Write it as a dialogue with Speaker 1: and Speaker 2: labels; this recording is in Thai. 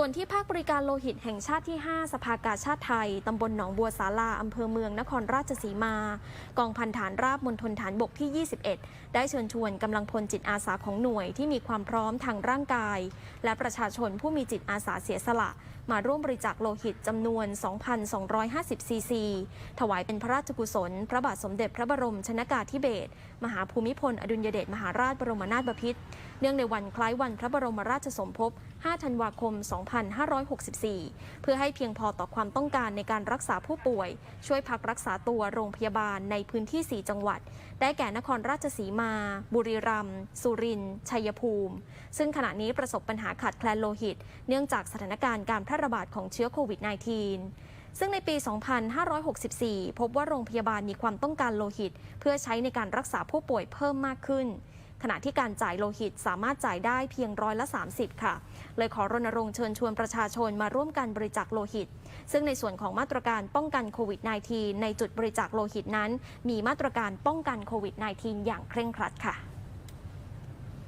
Speaker 1: ส่วนที่ภาคบริการโลหิตแห่งชาติที่ 5 สภากาชาติไทย ตำบลหนองบัวสาลาอำเภอเมืองนครราชสีมา กองพันฐานราบมณฑลฐานบกที่ 21 ได้เชิญชวนกำลังพลจิตอาสาของหน่วยที่มีความพร้อมทางร่างกาย และประชาชนผู้มีจิตอาสาเสียสละ มาร่วมบริจาคโลหิตจำนวน 2,250 ซีซี ถวายเป็นพระราชกุศล พระบาทสมเด็จพระบรมชนากาธิเบศรมหาภูมิพล อดุลยเดชมหาราชบรมนาถบพิตรเนื่องในวันคล้ายวันพระบรมราชสมภพ 5 ธันวาคม 2564 เพื่อให้เพียงพอต่อความต้องการในการรักษาผู้ป่วย ช่วยพักรักษาตัวโรงพยาบาลในพื้นที่ 4 จังหวัด ได้แก่นครราชสีมา บุรีรัมย์ สุรินทร์ ชัยภูมิ ซึ่งขณะนี้ประสบปัญหาขาดแคลนโลหิต เนื่องจากสถานการณ์การแพร่ระบาดของเชื้อโควิด -19 ซึ่งในปี 2564 พบว่าโรงพยาบาลมีความต้องการโลหิต เพื่อใช้ในการรักษาผู้ป่วยเพิ่มมากขึ้น ขณะที่การจ่ายโลหิตสามารถจ่ายได้เพียงร้อยละ 30 ค่ะ เลยขอรณรงค์เชิญชวนประชาชนมาร่วมกันบริจาคโลหิต ซึ่งในส่วนของมาตรการป้องกันโควิด -19 ในจุดบริจาคโลหิตนั้น มีมาตรการป้องกันโควิด -19 อย่างเคร่งครัดค่ะ